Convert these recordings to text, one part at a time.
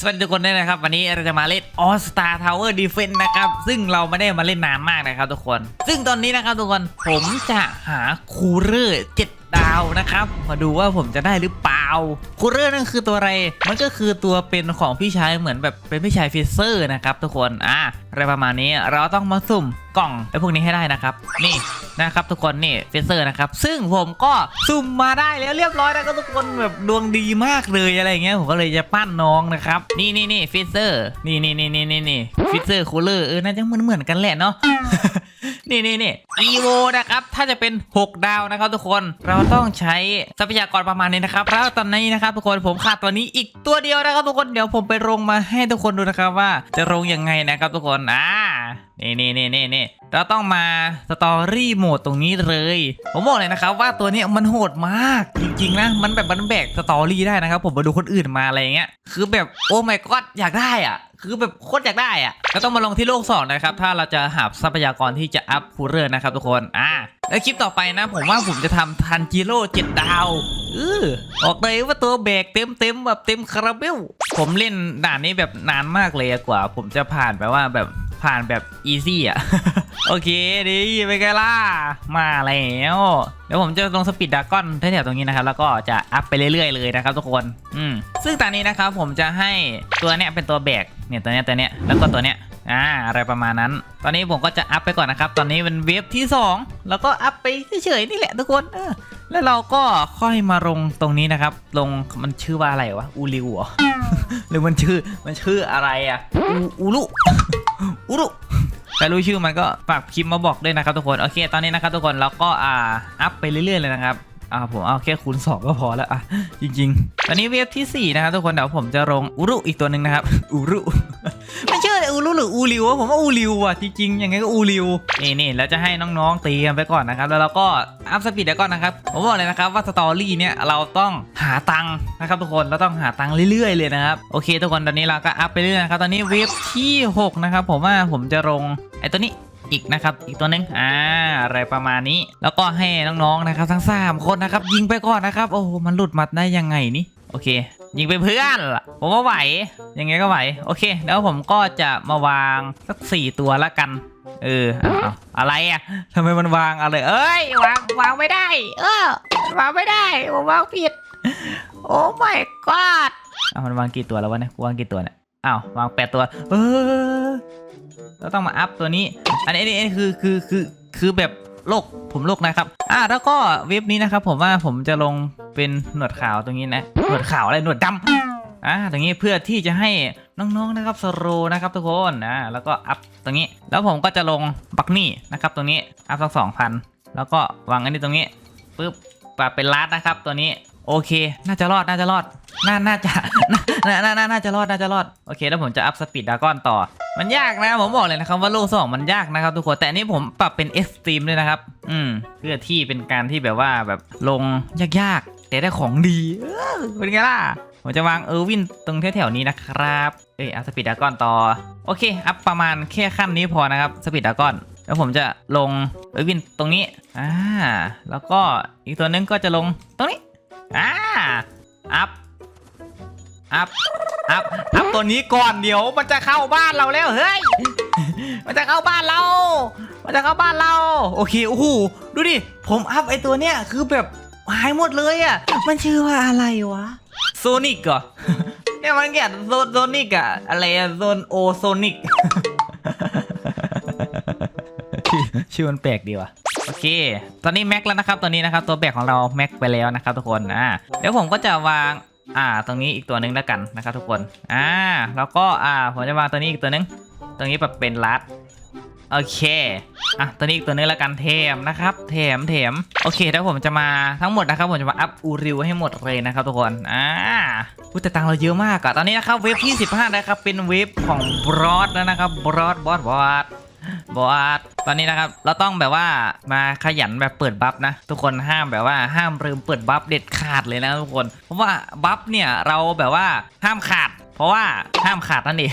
สวัสดีทุกคนด้วยนะครับ วันนี้เราจะมาเล่น All Star Tower Defense นะครับ ซึ่งเราไม่ได้มาเล่นนานมากนะครับทุกคน ซึ่งตอนนี้นะครับทุกคนผมจะหาคูลเรอร์เจ็ดดาวนะครับ มาดูว่าผมจะได้หรือเปล่าคูลเรอร์นั่นคือตัวอะไร มันก็คือตัวเป็นของพี่ชายเหมือนแบบเป็นพี่ชายฟิเซอร์นะครับทุกคนอะอะไรประมาณนี้เราต้องมาสุ่ม กล่องไอ้พวกนี้ให้ได้นะครับ นี่นะครับทุกคนนี่ฟิเซอร์นะครับ ซึ่งผมก็สุ่มมาได้แล้วเรียบร้อยนะครับทุกคนแบบดวงดีมากเลยอะไรเงี้ยผมก็เลยจะปั้นน้องนะครับ นี่นี่นี่ฟิเซอร์นี่นี่นี่นี่นี่นี่ฟิเซอร์คูลเลอร์เออน่าจะเหมือนเหมือนกันแหละเนาะนี่นี่นี่อีโวนะครับ ถ้าจะเป็น 6 ดาวนะครับทุกคนเราต้องใช้ทรัพยากรประมาณนี้นะครับแล้วตอนนี้นะครับทุกคนผมขาดตัวนี้อีกตัวเดียวนะครับทุกคนเดี๋ยวผมไปลงมาให้ทุกคนดูนะครับว่าจะลงยังไงนะครับทุกคนอ่า นี่นี่นี่นี่นี่เราต้องมาสตอรี่โหมดตรงนี้เลย ผมบอกเลยนะครับว่าตัวนี้มันโหดมาก จริงๆนะ มันแบบมันแบกสตอรี่ได้นะครับ ผมมาดูคนอื่นมาอะไรเงี้ย คือแบบโอ้ my god อยากได้อะ คือแบบโคตรอยากได้อะก็ต้องมาลงที่โลกสองนะครับ ถ้าเราจะหาทรัพยากรที่จะอัพคูเรอร์นะครับทุกคน อ่าแล้วคลิปต่อไปนะ ผมว่าผมจะทำทันจิโร่เจ็ดดาวออบอกเลยว่าตัวแบกเต็มเต็มแบบเต็มคาราเบล ผมเล่นด่านนี้แบบนานมากเลยกว่า ผมจะผ่านแบบว่าแบบผ่านแบบอีซี่อะ โอเคดีไปกันล่ะมาแล้วเดี๋ยวผมจะลงสปีดดากอนแถวๆตรงนี้นะครับ แล้วก็จะอัพไปเรื่อยๆเลยนะครับทุกคน อืมซึ่งตอนนี้นะครับผมจะให้ตัวเนี้ยเป็นตัวแบกเนี่ยตัวเนี้ยตัวเนี้ยแล้วก็ตัวเนี้ยอ่าอะไรประมาณนั้น ตอนนี้ผมก็จะอัพไปก่อนนะครับ ตอนนี้เป็นเวฟที่ 2 แล้วก็อัพไปเฉยๆนี่แหละทุกคนเออแล้วเราก็ค่อยมาลงตรงนี้นะครับ ลงมันชื่อว่าอะไรวะอูริวเหรอหรือมันชื่อมันชื่ออะไรอะอูอูรุอูรุ ใครรู้ชื่อมันก็ฝากพิมพ์มาบอกด้วยนะครับทุกคนโอเคตอนนี้นะครับทุกคนเราก็อ่าอัพไปเรื่อยๆเลยนะครับอ่าผมเอาแค่คูณ 2 ก็พอแล้วอะจริง ๆ ตอนนี้เวฟที่ 4 นะครับทุกคนเดี๋ยวผมจะลงอุรุอีกตัวหนึ่งนะครับอุรุไม่เชื่อเลยอูรุ หรืออูริววะผมว่าอูริวอะจริงๆยังไงก็อูริวนี่นี่แล้วจะให้น้องๆตีกันไปก่อนนะครับ แล้วเราก็อัพสปีดแล้วก่อนนะครับผมบอกเลยนะครับว่าสตอรี่เนี่ยเราต้องหาตังค์นะครับทุกคนเราต้องหาตังค์เรื่อยๆเลยนะครับโอเค ทุกคนตอนนี้เราก็อัพไปเรื่อยนะครับตอนนี้เวฟที่ 6 นะครับ ผมว่าผมจะลงไอ้ตัวนี้อีกนะครับ อีกตัวหนึงอ่าอะไรประมาณนี้ แล้วก็ให้น้องๆนะครับ ทั้ง3คนนะครับยิงไปก่อนนะครับ โอ้โหมันหลุดมาได้ยังไงนี่โอเค ยิงไปเพื่อนผมว่าไหว ยังไงก็ไหว โอเค แล้วผมก็จะมาวางสักสี่ตัวละกัน เออเอะไรอะทำไมมันวางอะไร เอ้ยวางวางไม่ได้ เออวางไม่ได้ผมวางผิด โอ้ my god เอามันวางกี่ตัวแล้ววะเนี่ยวางกี่ตัวเนี่ยอ้าววางแปดตัว เออเราต้องมาอัพตัวนี้ อันนี้อันนี้คือคือคือคือแบบ โลกผมโลกนะครับอ่าแล้วก็เว็บนี้นะครับผมว่าผมจะลงเป็นหนวดขาวตรงนี้นะหนวดขาวอะไรหนวดดำอ่าตรงนี้เพื่อที่จะให้น้องๆนะครับสโรนะครับทุกคนอ่าแล้วก็อัพตรงนี้ แล้วผมก็จะลงบักนี่นะครับตรงนี้อัพสักสองพันแล้วก็วางอันนี้ตรงนี้ปึ๊บปรับเป็นลัดนะครับตัวนี้ โอเค น่าจะรอด น่าจะรอด น่า น่าจะ น่า น่า น่าจะรอด น่าจะรอด โอเค แล้วผมจะอัพสปีดดาก้อนต่อ มันยากนะ ผมบอกเลยนะครับว่าโลกสองมันยากนะครับทุกคน แต่อันนี้ผมปรับเป็นเอ็กซ์ตรีมด้วยนะครับ อืม เพื่อที่เป็นการที่แบบว่าแบบลงยากๆ แต่ได้ของดีเป็นไงล่ะ ผมจะวางเออร์วินตรงแถวๆนี้นะครับ เอ้ย อัพสปีดดาก้อนต่อ โอเค อัพประมาณแค่ขั้นนี้พอนะครับ สปีดดาก้อนแล้วผมจะลงเออร์วินตรงนี้ อ่า แล้วก็อีกตัวนึงก็จะลงตรงนี้ อ่าอัพ อัพ อัพ อัพตัวนี้ก่อนเดี๋ยวมันจะเข้าบ้านเราแล้วเฮ้ย มันจะเข้าบ้านเรา มันจะเข้าบ้านเรา โอเค โอ้โห ดูดิ ผมอัพไอตัวเนี้ยคือแบบหายหมดเลยอะ มันชื่อว่าอะไรวะ โซนิกเหรอเนี่ยมันแก่โซโซนิกอะอะไรอะโซนโอโซนิก ชื่อชื่อมันแปลกดีว่ะ โอเค ตอนนี้แม็กแล้วนะครับตอนนี้นะครับตัวแบกของเราแม็กไปแล้วนะครับทุกคนอ่าเดี๋ยวผมก็จะวางอ่า ตรงนี้อีกตัวหนึ่งแล้วกันนะครับทุกคนอ่าแล้วก็อ่าผมจะวางตัวนี้อีกตัวหนึ่งตรงนี้แบบเป็นลัดโอเค อะ ตัวนี้อีกตัวนึงแล้วกันเทมนะครับ เทมเทมโอเคแล้วผมจะมาทั้งหมดนะครับ ผมจะมาอัพอูริวให้หมดเลยนะครับทุกคน อ่าพูดแต่ตังเราเยอะมากอะตอนนี้นะครับ เวฟที่ 15 นะครับ เป็นเวฟของบรอดแล้วนะครับ บรอดบอสบอสบอส ตอนนี้นะครับเราต้องแบบว่ามาขยันแบบเปิดบัฟนะ ทุกคนห้ามแบบว่าห้ามลืมเปิดบัฟเด็ดขาดเลยนะทุกคน เพราะว่าบัฟเนี่ยเราแบบว่าห้ามขาด เพราะว่าห้ามขาดนั่นเอง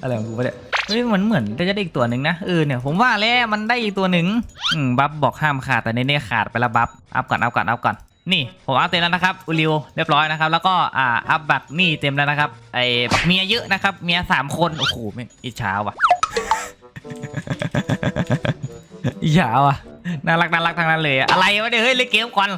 อะไรของกูปะเนี่ยเฮ้ยเหมือนเหมือนจะได้อีกตัวหนึ่งนะเออเนี่ยผมว่าแล้วมันได้อีกตัวหนึ่งอืมบัฟบอกห้ามขาดแต่ในนี่ขาดไปแล้วบัฟอัพก่อนอัพก่อนอัพก่อน นี่ผมอัพเต็มแล้วนะครับอุริวเรียบร้อยนะครับ แล้วก็อ่าอัพบัตรนี่เต็มแล้วนะครับไอเมียเยอะนะครับ เมียสามคนโอ้โหไม่อิจฉาว่ะอิจฉาว่ะน่ารักน่ารักทั้งนั้นเลยอะอะไรวะเนี่ยเฮ้ยเล่นเกมก่อน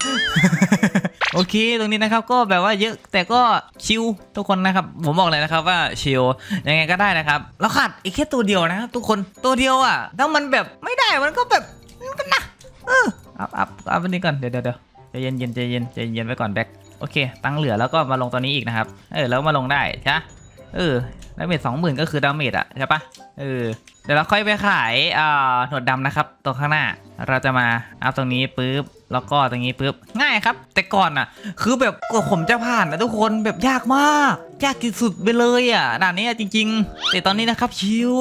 โอเคตรงนี้นะครับก็แบบว่าเยอะแต่ก็ชิลทุกคนนะครับ ผมบอกเลยนะครับว่าชิลยังไงก็ได้นะครับ แล้วขาดอีกแค่ตัวเดียวนะครับทุกคนตัวเดียวอะถ้ามันแบบไม่ได้มันก็แบบมันก็นะเอออัพอัพอัพอันนี้ก่อนเดี๋ยวเดี๋ยว ใจเย็นเย็นใจเย็นใจเย็นไว้ก่อนแบ็คโอเค ตังเหลือแล้วก็มาลงตัวนี้อีกนะครับ เออแล้วมาลงได้ใช่เออดาเมจสองหมื่นก็คือดาเมจอะใช่ปะเออเดี๋ยวเราค่อยไปขายอ่าหนวดดำนะครับตัวข้างหน้าเราจะมาอัพตรงนี้ปุ๊บ แล้วก็ตรงนี้ปุ๊บง่ายครับ แต่ก่อนอะ คือแบบกว่าผมจะผ่านนะทุกคนแบบยากมาก ยากที่สุดไปเลยอะด่านนี้อะจริง ๆ แต่ตอนนี้นะครับชิว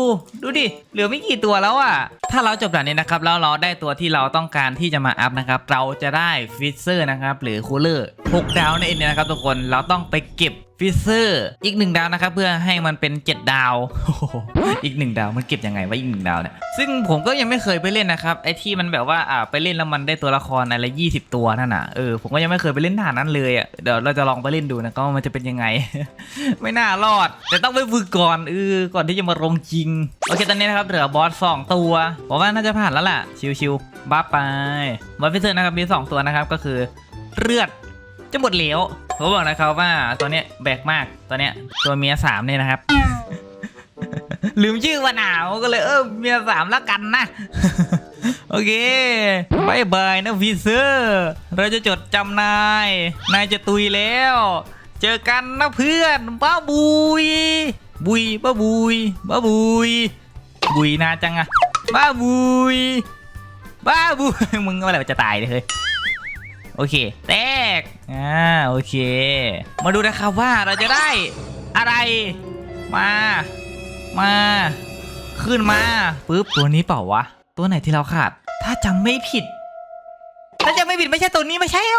ดูดิเหลือไม่กี่ตัวแล้วอะ ถ้าเราจบด่านนี้นะครับแล้วเราได้ตัวที่เราต้องการที่จะมาอัพนะครับเราจะได้ฟิเซอร์นะครับหรือคูลเลอร์6ดาวนั่นเองนะครับทุกคนเราต้องไปเก็บ ฟิเซอร์อีกหนึ่งดาวนะครับเพื่อให้มันเป็น 7 ดาวโอ้โหอีกหนึ่งดาวมันเก็บยังไงวะอีกหนึ่งดาวเนี่ยซึ่งผมก็ยังไม่เคยไปเล่นนะครับไอ้ที่มันแบบว่าอ่าไปเล่นแล้วมันได้ตัวละครอะไร20ตัวนั่นน่ะเออผมก็ยังไม่เคยไปเล่นด่านนั้นเลยอะเดี๋ยวเราจะลองไปเล่นดูนะก็มันจะเป็นยังไง ไม่น่ารอด แต่ต้องไปฝึกก่อนเออก่อนที่จะมาลงจริงโอเคตอนนี้นะครับเหลือบอสสองตัวผมว่าน่าจะผ่านแล้วล่ะชิวๆบ้าไปบอสฟิเซอร์นะครับมีสองตัวนะครับก็คือเลือดจะหมดเหลว ผมบอกนะครับว่าตัวเนี้ยแบกมากตัวเนี้ยตัวเมียสามเนี่ยนะครับ ลืมชื่อว่าหนาวก็เลยเออเมียสามแล้วกันนะ โอเคบายบายนะฟิเซอร์เราจะจดจำนาย นายจะตุยแล้ว เจอกันนะเพื่อนบ้าบุย บุยบ้าบุยบ้าบุย บุยนาจังอะบ้าบุย บ้าบุยมึงเมื่อไหร่จะตายเลย โอเค แตก อ่า โอเค มาดูนะครับว่าเราจะได้อะไร มา มา ขึ้นมาปุ๊บ ตัวนี้เปล่าวะ ตัวไหนที่เราขาด ถ้าจำไม่ผิด ถ้าจำไม่ผิดไม่ใช่ตัวนี้ไม่ใช่โอ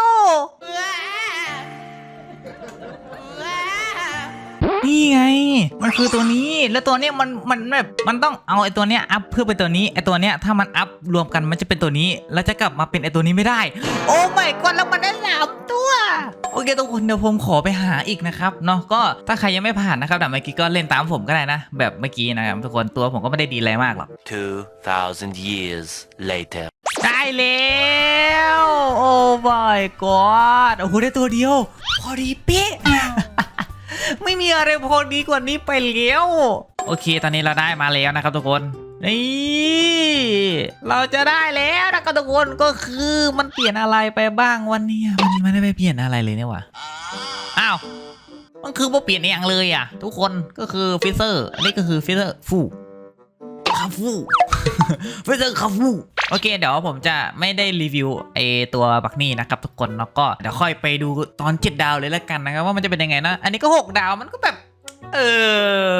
นี่ไง มันคือตัวนี้ แล้วตัวเนี้ยมันมันแบบมันต้องเอาไอ้ตัวเนี้ยอัพเพื่อเป็นตัวนี้ไอ้ตัวเนี้ยถ้ามันอัพรวมกันมันจะเป็นตัวนี้ แล้วจะกลับมาเป็นไอ้ตัวนี้ไม่ได้ โอ้ไม่ก่อนแล้วมันได้สามตัวโอเคทุกคนเดี๋ยวผมขอไปหาอีกนะครับเนาะก็ถ้าใครยังไม่ผ่านนะครับแต่เมื่อกี้ก็เล่นตามผมก็ได้นะ แบบเมื่อกี้นะครับทุกคนตัวผมก็ไม่ได้ดีอะไรมากหรอก 2,000 years later. ได้แล้วโอ้ my god โอ้โหได้ตัวเดียว พอดีเป๊ะ ไม่มีอะไรพอดีกว่านี้ไปแล้วโอเค ตอนนี้เราได้มาแล้วนะครับทุกคนนี่เราจะได้แล้วนะครับทุกคนก็คือมันเปลี่ยนอะไรไปบ้างวันนี้มันไม่ได้ไปเปลี่ยนอะไรเลยเนี่ยวะอ้าวมันคือว่เปลี่ยนอย่างเลยอะ ทุกคนก็คือฟิเซอร์อันนี้ก็คือฟิเซอร์ฟูคาฟู ฟิเซอร์คาฟูโอเค เดี๋ยวผมจะไม่ได้รีวิวไอตัวบักนี่นะครับทุกคนแล้วก็เดี๋ยวค่อยไปดูตอน7ดาวเลยแล้วกันนะครับว่ามันจะเป็นยังไงนะ อันนี้ก็ 6 ดาวมันก็แบบ เออ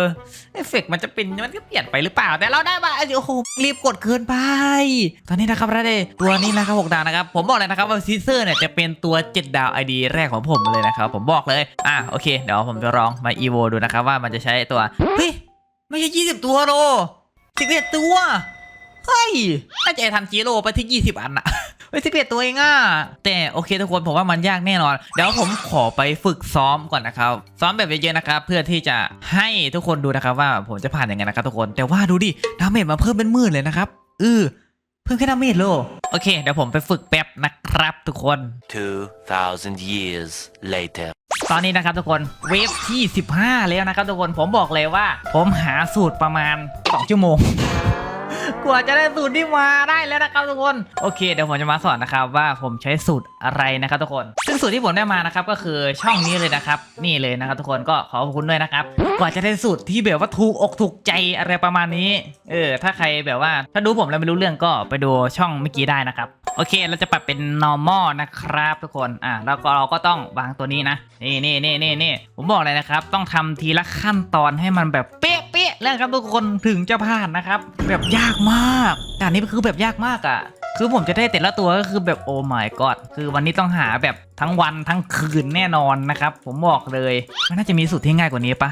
เอฟเฟกต์มันจะเป็นมันก็เปลี่ยนไปหรือเปล่า แต่เราได้มาโอ้โหรีบกดเกินไป ตอนนี้นะครับเราได้ตัวนี้นะครับ6ดาวนะครับ ผมบอกเลยนะครับว่าซีเซอร์เนี่ยจะเป็นตัว 7 ดาว ID แรกของผมเลยนะครับ ผมบอกเลย อะโอเค เดี๋ยวผมจะลองมาอีโวดูนะครับว่ามันจะใช้ตัวเฮ้ยไม่ใช่20 ตัวโร11ตัว เฮ้ยน่าจะทันจิโร่ไปที่ 20 อันอะไปสิบเอ็ดตัวเองอะแต่โอเคทุกคนผมว่ามันยากแน่นอน เดี๋ยวผมขอไปฝึกซ้อมก่อนนะครับ ซ้อมแบบเยอะๆนะครับ เพื่อที่จะให้ทุกคนดูนะครับว่าผมจะผ่านยังไงนะครับทุกคน แต่ว่าดูดิ ดาเมจมันเพิ่มเป็นหมื่นเลยนะครับเออเพิ่มแค่ดาเมจโล โอเค เดี๋ยวผมไปฝึกแป๊บนะครับทุกคน 2,000 years later. ตอนนี้นะครับทุกคนเวฟที่ 15 แล้วนะครับทุกคน ผมบอกเลยว่า ผมหาสูตรประมาณ 2 ชั่วโมง กว่าจะได้สูตรที่มาได้แล้วนะครับทุกคน โอเคเดี๋ยวผมจะมาสอนนะครับว่าผมใช้สูตรอะไรนะครับทุกคน ซึ่งสูตรที่ผมได้มานะครับก็คือช่องนี้เลยนะครับ นี่เลยนะครับทุกคนก็ขอขอบคุณด้วยนะครับ กว่าจะได้สูตรที่แบบว่าถูกอกถูกใจอะไรประมาณนี้ เออ ถ้าใครแบบว่าถ้าดูผมแล้วไม่รู้เรื่องก็ไปดูช่องเมื่อกี้ได้นะครับ โอเค เราจะปรับเป็น normal นะครับทุกคน อะแล้วก็เราก็ต้องวางตัวนี้นะ นี่นี่นี่นี่นี่ผมบอกเลยนะครับ ต้องทำทีละขั้นตอนให้มันแบบเป๊ะ เป๊ะแล้วครับทุกคนถึงจะผ่านนะครับ แบบยากมากด่านนี้คือแบบยากมากอะ คือผมจะได้แต่ละตัวก็คือแบบโอ้ my god คือวันนี้ต้องหาแบบทั้งวันทั้งคืนแน่นอนนะครับ ผมบอกเลยมันน่าจะมีสูตรที่ง่ายกว่านี้ปะ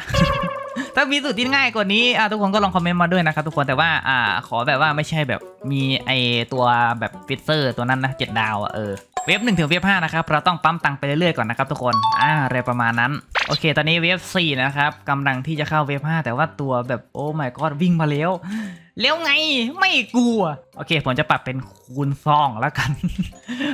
ถ้ามีสูตรที่ง่ายกว่านี้อะทุกคนก็ลองคอมเมนต์มาด้วยนะครับทุกคนแต่ว่าอ่าขอแบบว่าไม่ใช่แบบมีไอตัวแบบฟิเซอร์ตัวนั้นนะเจ็ดดาวอะเออ เวฟหนึ่งถึงเวฟห้านะครับ เราต้องปั๊มตังค์ไปเรื่อยๆก่อนนะครับทุกคน อ่าอะไรประมาณนั้น โอเค ตอนนี้เวฟสี่นะครับกำลังที่จะเข้าเวฟห้าแต่ว่าตัวแบบโอ้ my god วิ่งมาแล้วแล้วไงไม่กลัว โอเค ผมจะปรับเป็นคูณสองแล้วกัน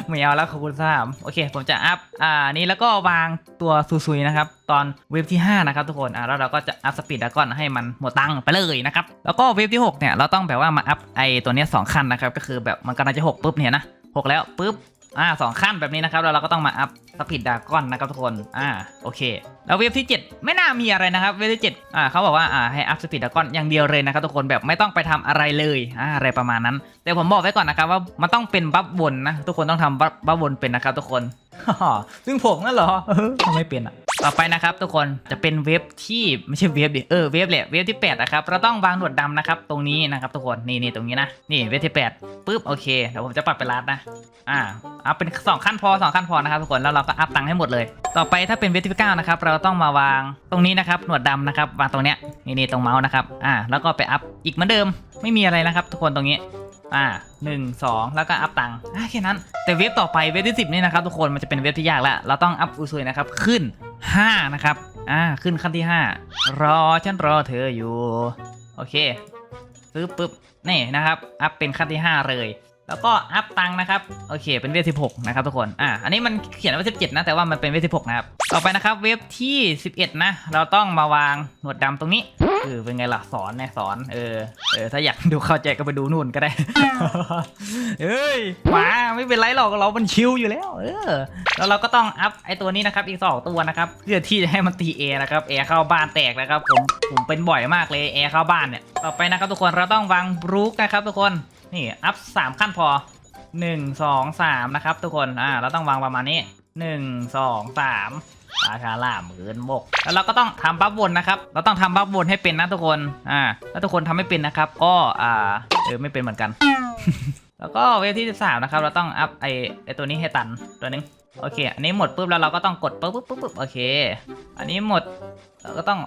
ไม่เอาแล้วคูณสามโอเค ผมจะอัพอ่านี้แล้วก็วางตัวซุยๆนะครับ ตอนเวฟที่ 5 นะครับทุกคนอ่าแล้วเราก็จะอัพสปีดดากอนให้มันหมดตังค์ไปเลยนะครับ แล้วก็เวฟที่ 6 เนี่ย เราต้องแบบว่ามาอัพไอตัวเนี้ยสองคันนะครับ ก็คือแบบมันกำลังจะ 6 ปุ๊บเนี่ยนะ 6 แล้วปุ๊บ อ่าสองขั้นแบบนี้นะครับแล้วเราก็ต้องมาอัพสปิดดากอนนะครับทุกคนอ่าโอเค แล้วเวฟที่ 7 ไม่น่ามีอะไรนะครับเวฟที่7อ่าเขาบอกว่าอ่าให้อัพสปีดดากอนอย่างเดียวเลยนะครับทุกคนแบบไม่ต้องไปทำอะไรเลยอ่าอะไรประมาณนั้น แต่ผมบอกไว้ก่อนนะครับว่ามันต้องเป็นบัฟวนนะทุกคนต้องทำบัฟบัฟวนเป็นนะครับทุกคนซึ่งผมนั่นเหรอเออทำไม่เป็นอะ ต่อไปนะครับทุกคนจะเป็นเว็บที่ไม่ใช่เว็บดิเออเว็บแหละเว็บที่8นะครับเราต้องวางหนวดดำนะครับตรงนี้นะครับทุกคนนี่นี่ตรงนี้นะนี่เว็บที่8ปุ๊บโอเคเดี๋ยวผมจะปรับเป็นรัดนะอ่าเอาเป็นสองขั้นพอสองขั้นพอนะครับทุกคนแล้วเราก็อัพตังค์ให้หมดเลย ต่อไปถ้าเป็นเว็บที่9นะครับเราต้องมาวางตรงนี้นะครับหนวดดำนะครับวางตรงเนี้ยนี่นี่ตรงเมาส์นะครับอ่าแล้วก็ไปอัพอีกเหมือนเดิมไม่มีอะไรนะครับ ทุกคนตรงนี้อ่าหนึ่งสองแล้วก็อัพตังค์แค่นั้นแต่เว็บต่อไปเว็บที่สิบนี่นะครับทุกคนมันจะเป็นเว็บที่ยากละเราต้องอัพอุซุยนะครับขึ้น 5 นะครับ อ่า ขึ้นขั้นที่ 5 รอฉันรอเธออยู่ โอเคปึ๊บปึ๊บนี่นะครับ อัพเป็นขั้นที่ 5 เลย แล้วก็อัพตังนะครับโอเค เป็นเวฟ16นะครับทุกคนอ่าอันนี้มันเขียนว่า17นะแต่ว่ามันเป็นเวฟ16นะครับต่อไปนะครับเวฟที่11นะเราต้องมาวางหนวดดำตรงนี้เออเป็นไงล่ะสอนเนี่ยสอนเออเออถ้าอยากดูเข้าใจก็ไปดูนู่นก็ได้เอ้ยมาไม่เป็นไรหรอกเรามันชิลอยู่แล้ว เออ แล้วเราก็ต้องอัพไอตัวนี้นะครับอีกสองตัวนะครับเพื่อที่จะให้มันตีแอร์นะครับแอร์เข้าบ้านแตกนะครับผมผมเป็นบ่อยมากเลยแอร์เข้าบ้านเนี่ยต่อไปนะครับทุกคนเราต้องวางบรูคนะครับทุกคน นี่อัพสามขั้นพอหนึ่งสองสามนะครับ ทุกคนอ่าเราต้องวางประมาณนี้หนึ่งสองสามราชาล่าหมื่นบกแล้วเราก็ต้องทำบัฟวนนะครับ เราต้องทำบัฟวนให้เป็นนะทุกคนอ่าถ้าทุกคนทำไม่เป็นนะครับ ก็อ่าเออไม่เป็นเหมือนกัน แล้วก็เวฟที่13นะครับ เราต้องอัพไอไอตัวนี้ให้ตันตัวหนึงโอเค อันนี้หมดปุ๊บแล้วเราก็ต้องกดปุ๊บปุ๊บปุ๊บปุ๊บโอเค อันนี้หมดเราก็ต้อง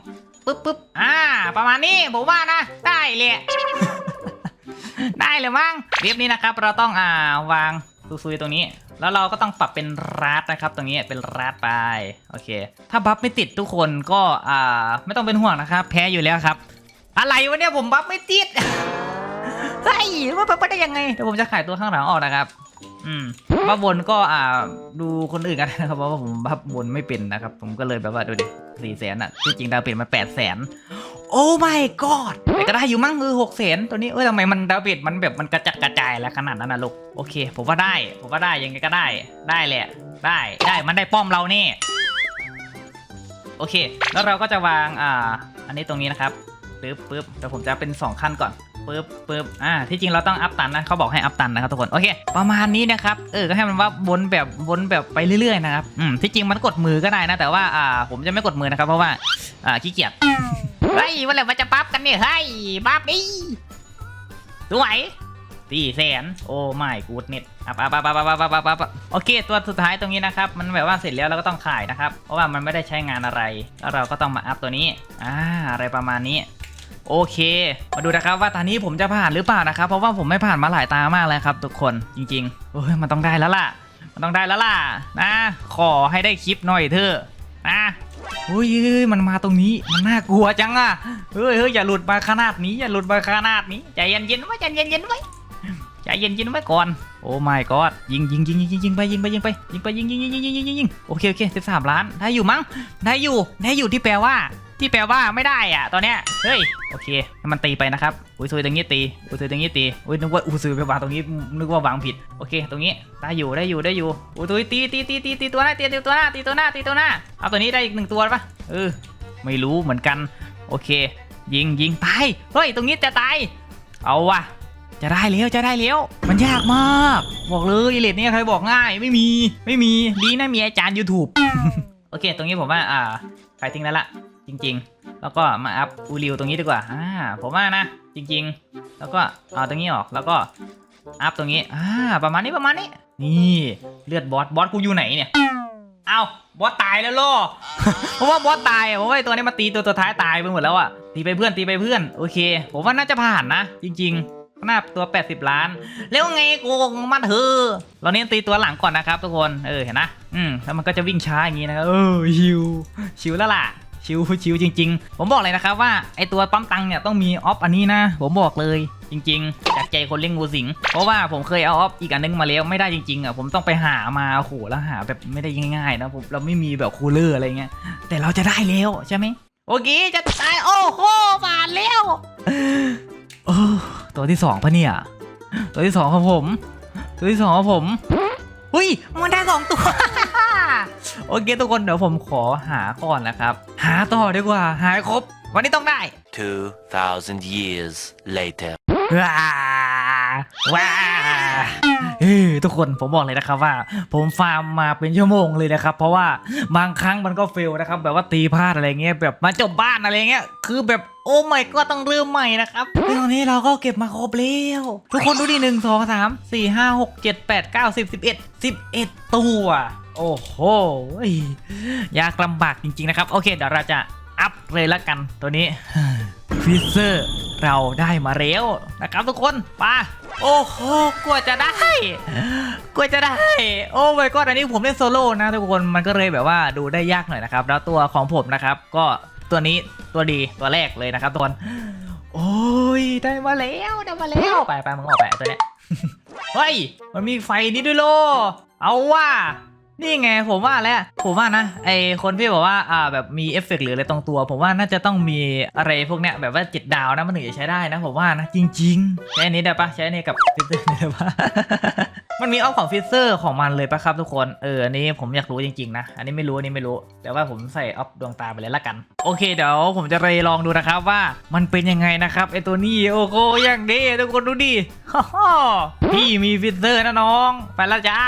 ปุ๊บปุ๊บอ่า ประมาณนี้ผมว่านะ ได้เลย ได้เลยมั้งเว็บนี้นะครับเราต้องอ่าวางซุยๆตรงนี้ แล้วเราก็ต้องปรับเป็นรัดนะครับ ตรงนี้เป็นรัดไปโอเค ถ้าบัฟไม่ติดทุกคนก็อ่าไม่ต้องเป็นห่วงนะครับ แพ้อยู่แล้วครับ อะไรวะเนี่ยผมบัฟไม่ติดเฮ้ยว่าไปได้ยังไงเดี๋ยวผมจะขายตัวข้างหลังออกนะครับ อืมบัฟวนก็อ่าดูคนอื่นกันนะครับเพราะว่าผมบัฟวนไม่เป็นนะครับ ผมก็เลยแบบว่าดูดิสี่แสนอะที่จริงดาวเปลี่ยนมาแปดแสน โอ้ my god แต่ก็ได้อยู่มั้งคือหกแสนตัวนี้เอ้ยทำไมมันดาวเปลี่ยนมันแบบมันกระจัดกระจายแล้วขนาดนั้นนะลูกโอเค ผมว่าได้ผมว่าได้ยังไงก็ได้ได้แหละได้ได้มันได้ป้อมเรานี่โอเค แล้วเราก็จะวางอ่าอันนี้ตรงนี้นะครับปึ๊บปึ๊บเดี๋ยวผมจะเป็นสองขั้นก่อนปึ๊บปึ๊บอ่าที่จริงเราต้องอัพตันนะเขาบอกให้อัพตันนะครับทุกคนโอเค ประมาณนี้นะครับเออก็ให้มันว่าวนแบบวนแบบไปเรื่อยๆนะครับอืมที่จริงมันกดมือก็ได้นะแต่ว่าอ่าผมจะไม่กดมือนะครับเพราะว่าอ่าขี้เกียจ เฮ้ยวันไหนมันจะปั๊บกันเนี่ยเฮ้ยปั๊บดิสวยสี่แสนโอ้ไม่กูดเน็ตอัพอัพอัพอัพอัพอัพอัพอัพโอเค ตัวสุดท้ายตรงนี้นะครับ มันแบบว่าเสร็จแล้วเราก็ต้องขายนะครับ เพราะว่ามันไม่ได้ใช้งานอะไร แล้วเราก็ต้องมาอัพตัวนี้ อ่า อะไรประมาณนี้ โอเค มาดูนะครับว่าตอนนี้ผมจะผ่านหรือเปล่านะครับ เพราะว่าผมไม่ผ่านมาหลายตามากแล้วครับ ทุกคน จริงๆโอ้ย มันต้องได้แล้วล่ะ มันต้องได้แล้วล่ะ นะ ขอให้ได้คลิปหน่อยเถอะ นะ เฮ้ยมันมาตรงนี้มันน่ากลัวจังอะเฮ้ยเฮ้ยอย่าหลุดมาขนาดนี้อย่าหลุดมาขนาดนี้ใจเย็นเย็นไว้ใจเย็นเย็นไว้ใจเย็นเย็นไว้ก่อนโอ้ไม่ก็ยิงยิงยิงยิงยิงไปยิงไปยิงไปยิงไปยิงยิงยิงยิงยิงยิงโอเคโอเคสิบสามล้านได้อยู่มั้งได้อยู่ได้อยู่ที่แปลว่า ที่แปลว่าไม่ได้อะตอนเนี้ยเฮ้ยโอเคให้มันตีไปนะครับอุ้ยซุยตรงนี้ตีอุ้ยซุยตรงนี้ตีอุ้ยนึกว่าอุ้ยซุยไปวางตรงนี้นึกว่าวางผิดโอเค ตรงนี้ได้อยู่ได้อยู่ได้อยู่อุ้ยซุยตีตีตีตีตีตัวหน้าตีตีตัวหน้าตีตัวหน้าตีตัวหน้าเอาตัวนี้ได้อีกหนึ่งตัวปะเออไม่รู้เหมือนกันโอเค ยิงยิงตายเฮ้ยตรงนี้จะตายเอาว่ะจะได้แล้วจะได้แล้วมันยากมาก บอกเลยเลดเนี่ยใครบอกง่ายไม่มีไม่มีดีนะมีอาจารย์ YouTube โอเค ตรงนี้ผมว่าอ่าขายทิ้งแล้วล่ะ จริง ๆ แล้วก็มาอัพอูริวตรงนี้ดีกว่าอ่าผมว่านะจริง ๆ แล้วก็เอาตรงนี้ออกแล้วก็อัพตรงนี้อ่าประมาณนี้ประมาณนี้ นี่เลือดบอสบอสกูอยู่ไหนเนี่ยเอาบอสตายแล้วล่อเพราะว่าบอสตายอะผมว่าตัวนี้มาตีตัวตัวท้ายตายไปหมดแล้วอะตีไปเพื่อนตีไปเพื่อนโอเค ผมว่าน่าจะผ่านนะ จริงหน้าตัว 80 ล้าน แล้วไงกูมาเถอะเราเน้นตีตัวหลังก่อนนะครับทุกคนเออเห็นนะอืมแล้วมันก็จะวิ่งช้าอย่างนี้นะครับเออชิวชิวแล้วล่ะ ชิวชิวจริง ๆ ผมบอกเลยนะครับว่าไอตัวปั๊มตังเนี่ยต้องมีออฟอันนี้นะ ผมบอกเลยจริง ๆ จากใจคนเลี้ยงงูสิง เพราะว่าผมเคยเอาออฟอีกอันนึงมาแล้วไม่ได้จริงๆอะผมต้องไปหามาโอ้โหแล้วหาแบบไม่ได้ง่ายๆนะผมเราไม่มีแบบคูลเลอร์อะไรเงี้ยแต่เราจะได้แล้วใช่ไหมโอเคจะตายโอ้โหบาดแล้วโอ้ตัวที่สองปะเนี่ยตัวที่สองของผม ตัวที่สองของผมหุ้ยมันได้สองตัว โอเคทุกคนเดี๋ยวผมขอหาก่อนนะครับ หาต่อดีกว่า หาให้ครบ วันนี้ต้องได้ 2,000 years later. ว้าว้าเฮ้ยทุกคนผมบอกเลยนะครับว่า ผมฟาร์มมาเป็นชั่วโมงเลยนะครับ เพราะว่าบางครั้งมันก็เฟลนะครับ แบบว่าตีพลาดอะไรเงี้ยแบบมาจบบ้านอะไรเงี้ยคือแบบโอ้ไม่ก็ต้องเริ่มใหม่นะครับตอนนี้เราก็เก็บมาครบแล้วทุกคนดูดิหนึ่งสองสามสี่ห้าหกเจ็ดแปดเก้าสิบสิบเอ็ดสิบเอ็ดตัว โอ้โหยากลำบากจริง ๆ นะครับ โอเค เดี๋ยวเราจะอัพเลยละกันตัวนี้ฟิเซอร์เราได้มาแล้วนะครับทุกคนปโอ้โหกว่าจะได้กว่าจะได้ โอ้ยก็อันนี้ผมเล่นโซโล่นะทุกคนมันก็เลยแบบว่าดูได้ยากหน่อยนะครับ แล้วตัวของผมนะครับ ก็ตัวนี้ตัวดีตัวแรกเลยนะครับทุกคนโอ้ยได้มาแล้วได้มาแล้วไปไปมึงออกไปตัวเนี้ยเฮ้ยมันมีไฟนี้ด้วยโลเอาว่า นี่ไงผมว่าแล้วผมว่านะไอคนที่บอกว่าอ่าแบบมีเอฟเฟกต์หรืออะไรตรงตัว ผมว่าน่าจะต้องมีอะไรพวกเนี้ยแบบว่าจ็ดดาวนะมันถึงจะใช้ได้นะ ผมว่านะจริงๆใช้อันนี้ได้ปะใช้อันนี้กับฟิลเตอร์ได้ปะมันมีออฟของฟิลเตอร์ของมันเลยปะครับทุกคนเอออันนี้ผมอยากรู้จริงๆนะอันนี้ไม่รู้อันนี้ไม่รู้ แต่ว่าผมใส่ออฟดวงตาไปเลยละกัน โอเคเดี๋ยวผมจะไปลองดูนะครับว่ามันเป็นยังไงนะครับไอตัวนี้โอ้โหอย่างดีทุกคนดูดิพี่มีฟิลเตอร์นะน้อง ไปละจ้า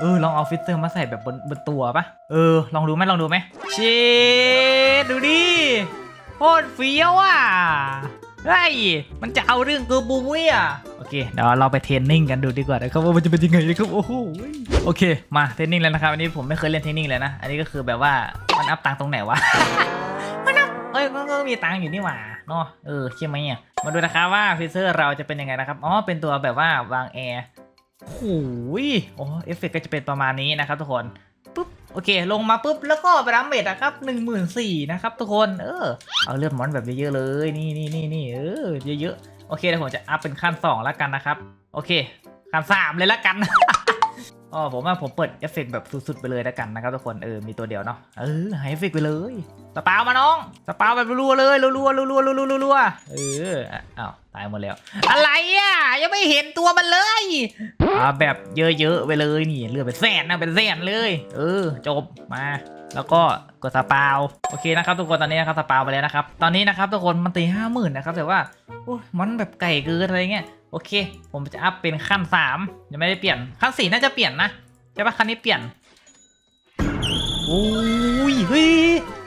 เออลองเอาฟิลเตอร์มาใส่แบบบนบนตัวปะเออลองดูไหมลองดูไหมเชดดูดิโคตรเฟี้ยวอะเฮ้ยมันจะเอาเรื่องกอร์บูเวียโอเคเดี๋ยวเราไปเทรนนิ่งกันดูดีกว่านะครับว่ามันจะเป็นยังไงนะครับโอ้โหโอเคมาเทรนนิ่งแล้วนะครับอันนี้ผมไม่เคยเล่นเทรนนิ่งเลยนะอันนี้ก็คือแบบว่ามันอัพตังตรงไหนวะมันอัพเอ้ยมันก็มีตังอยู่นี่หว่าเนาะเออใช่ไหมอะมาดูนะครับว่าฟิเซอร์เราจะเป็นยังไงนะครับอ๋อเป็นตัวแบบว่าวางแอร์ โอ้ยโอ้เอฟเฟกต์ก็จะเป็นประมาณนี้นะครับทุกคนปุ๊บโอเค ลงมาปุ๊บแล้วก็ไปรับเมดนะครับหนึ่งหมื่นสี่นะครับทุกคนเออเอาเลือดมอนแบบเยอะๆเลยนี่นี่นี่นี่เออเยอะๆโอเคเดี๋ยวผมจะอัพเป็นขั้นสองแล้วกันนะครับ โอเคขั้นสามเลยแล้วกัน อ๋อผมว่าผมเปิดเอฟเฟกต์แบบสุดๆไปเลยแล้วกันนะครับทุกคนเออมีตัวเดียวเนาะเออหายเอฟเฟกไปเลยสปาวมาน้องสปาวแบบรัวๆเลยรัวๆรัวๆรัวๆรัวๆรัวเอออ้าวตายหมดแล้ว อะไรอะยังไม่เห็นตัวมันเลยอ่าแบบเยอะๆไปเลยนี่เลือดเป็นแสนนะเป็นแสนเลย เออ จบมาแล้วก็กดสปาวโอเคนะครับทุกคนตอนนี้นะครับสปาวไปแล้วนะครับ ตอนนี้นะครับทุกคนมันตีห้าหมื่นนะครับแต่ว่าโอ้มันแบบไก่เกินอะไรเงี้ย โอเค ผมจะอัพเป็นขั้นสามยังไม่ได้เปลี่ยนขั้นสี่น่าจะเปลี่ยนนะใช่ปะขั้นนี้เปลี่ยนโอ้ยเฮ้ย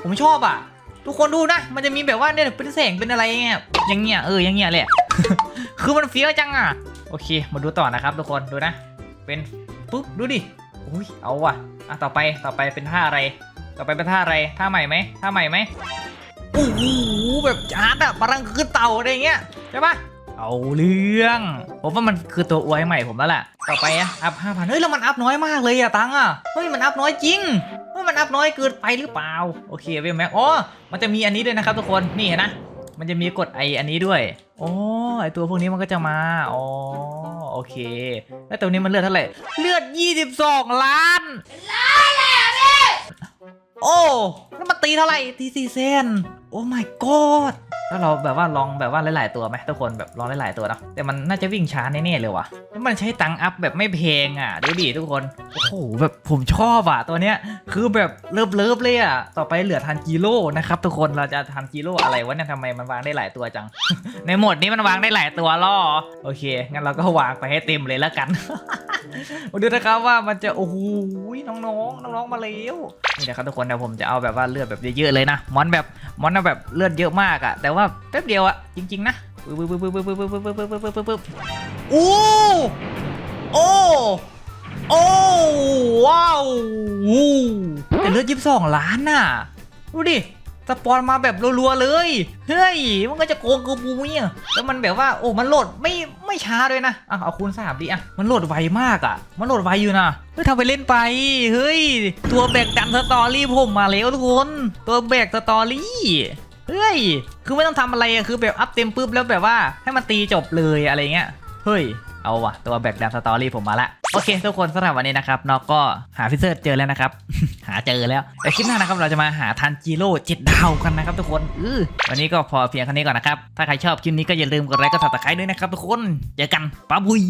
ผมชอบอะ ทุกคนดูนะ มันจะมีแบบว่าเนี่ยเป็นแสงเป็นอะไรเงี้ยอย่างเงี้ยเอออย่างเงี้ยแหละ คือมันเฟี้ยวจังอะ โอเค มาดูต่อนะครับ ทุกคนดูนะ เป็นปุ๊บดูดิอุ้ยเอาว่ะอะต่อไปต่อไปเป็นท่าอะไร ต่อไปเป็นท่าอะไรท่าใหม่ไหมท่าใหม่ไหมโอ้โหแบบจาร์ดอะพลังคือเต่าอะไรเงี้ยใช่ปะ เอาเรื่องผมว่ามันคือตัวอวยใหม่ผมแล้วแหละต่อไปอะอัพห้าพันเฮ้ยแล้วมันอัพน้อยมากเลยอะตังอะเฮ้ยมันอัพน้อยจริงเฮ้ยมันอัพน้อยเกินไปหรือเปล่าโอเคเวลแม็กอ๋อมันจะมีอันนี้ด้วยนะครับทุกคนนี่เห็นนะมันจะมีกดไออันนี้ด้วยโอ๋อไอตัวพวกนี้มันก็จะมาอ๋อโอเค แล้วตัวนี้มันเลือดเท่าไหร่เลือด 22 ล้านล้านเลยอะพี่โอ้แล้วมันตีเท่าไหร่ตีสี่เซนโอ้ my god แล้วเราแบบว่าลองแบบว่าหลายๆตัวไหมทุกคนแบบลองหลายๆตัวนะแต่มันน่าจะวิ่งช้าแน่ๆเลยว่ะแล้วมันใช้ตังอัพแบบไม่แพงอะดูดิทุกคนโอ้โหแบบผมชอบอะตัวเนี้ยคือแบบเลิฟเลิฟเลยอะต่อไปเหลือทันจิโร่นะครับทุกคนเราจะทันจิโร่อะไรวะเนี่ยทำไมมันวางได้หลายตัวจัง ในโหมดนี้มันวางได้หลายตัวล่อโอเคงั้นเราก็วางไปให้เต็มเลยแล้วกันมาดูนะครับว่ามันจะโอ้โหน้องๆน้องๆมาแล้วนี่นะครับทุกคนเดี๋ยวผมจะเอาแบบว่าเลือดแบบเยอะๆเลยนะมอนแบบมอนแบบเลือดเยอะมากอะแต่ว่าแป๊บเดียวอะจริง ๆ นะปึ๊บปึ๊บปึ๊บปึ๊บปึ๊บปึ๊บปึ๊บปึ๊บปึ๊บปึ๊บโอ้โอ้โอ้ว้าวแต่เลือดยี่สิบสองล้านน่ะดูดิสปอนมาแบบรัวๆเลย เฮ้ย มันก็จะโกงกูบูเนี่ยแล้วมันแบบว่า โอ้ มันโหลดไม่ไม่ช้าด้วยนะอะเอาคูณสามดิอะ มันโหลดไวมากอะ มันโหลดไวอยู่นะเฮ้ยทำไปเล่นไป เฮ้ย ตัวแบกดันสตอรี่ผมมาแล้วทุกคน ตัวแบกสตอรี่ เฮ้ย คือไม่ต้องทำอะไรอะคือแบบอัพเต็มปุ๊บแล้วแบบว่าให้มันตีจบเลยอะไรเงี้ย เฮ้ย เอาว่ะตัวแบกดันสตอรี่ผมมาละ โอเค ทุกคนสำหรับวันนี้นะครับนอกก็หาฟิเซอร์เจอแล้วนะครับ หาเจอแล้ว แต่คลิปหน้านะครับเราจะมาหาทันจิโร่เจ็ดดาวกันนะครับทุกคนอวันนี้ก็พอเพียงเท่นี้ก่อนนะครับ ถ้าใครชอบคลิปนี้ก็อย่าลืมกดไลค์กดซับสไครต์ด้วยนะครับทุกคน เจอกันป้าบุย